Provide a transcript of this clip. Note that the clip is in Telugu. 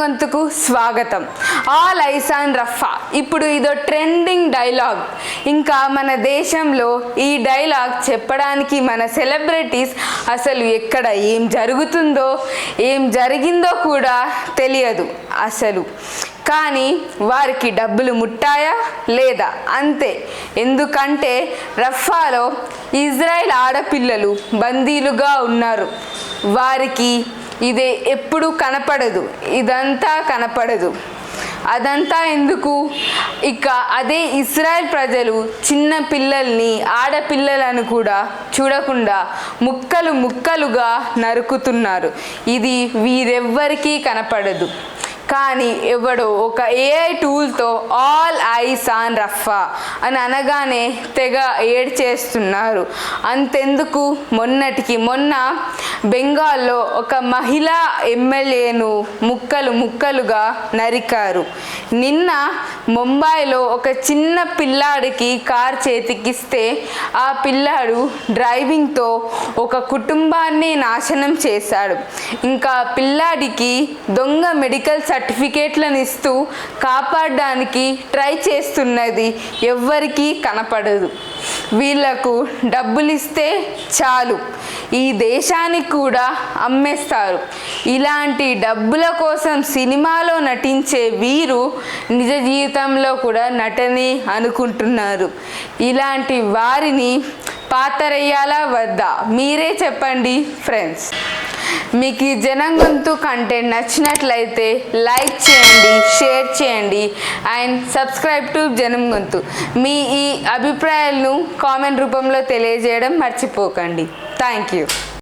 గొంతుకు స్వాగతం. All eyes on Rafah. ఇప్పుడు ఇదో ట్రెండింగ్ డైలాగ్. ఇంకా మన దేశంలో ఈ డైలాగ్ చెప్పడానికి మన సెలబ్రిటీస్ అసలు ఎక్కడ ఏం జరుగుతుందో ఏం జరిగిందో కూడా తెలియదు అసలు. కానీ వారికి డబ్బులు ముట్టాయా లేదా? అంతే. ఎందుకంటే రఫాలో ఇజ్రాయెల్ ఆడపిల్లలు బందీలుగా ఉన్నారు. వారికి ఇది ఎప్పుడు కనపడదు. ఇదంతా కనపడదు. అదంతా ఎందుకు? ఇక అదే ఇస్రాయల్ ప్రజలు చిన్న పిల్లల్ని ఆడపిల్లలను కూడా చూడకుండా ముక్కలు ముక్కలుగా నరుకుతున్నారు. ఇది వీరెవ్వరికీ కనపడదు. కానీ ఎవడో ఒక ఏఐ టూల్తో ఆల్ ఐస్ ఆన్ రఫా అని అనగానే తెగ ఏడ్ చేస్తున్నారు అంతెందుకు? మొన్నటికి మొన్న బెంగాల్లో ఒక మహిళా ఎమ్మెల్యేను ముక్కలు ముక్కలుగా నరికారు. నిన్న ముంబైలో ఒక చిన్న పిల్లాడికి కార్ చేతికిస్తే ఆ పిల్లాడు డ్రైవింగ్తో ఒక కుటుంబాన్ని నాశనం చేశాడు. ఇంకా పిల్లాడికి దొంగ మెడికల్ సర్టిఫికేట్లను ఇస్తూ కాపాడడానికి ట్రై చేస్తున్నది ఎవ్వరికీ కనపడదు. వీళ్ళకు డబ్బులు ఇస్తే చాలు. ఈ దేశానికి కూడా అమ్మేస్తారు. ఇలాంటి డబ్బుల కోసం సినిమాలో నటించే వీరు నిజ జీవితంలో కూడా నటనే అనుకుంటున్నారు. ఇలాంటి వారిని పాతరేయాలా వద్దా మీరే చెప్పండి ఫ్రెండ్స్ మీకు ఈ జనం గొంతు కంటెంట్ నచ్చినట్లయితే లైక్ చేయండి షేర్ చేయండి అండ్ సబ్స్క్రైబ్ టు జనం గొంతు. మీ ఈ అభిప్రాయాలను కామెంట్ రూపంలో తెలియజేయడం మర్చిపోకండి. Thank you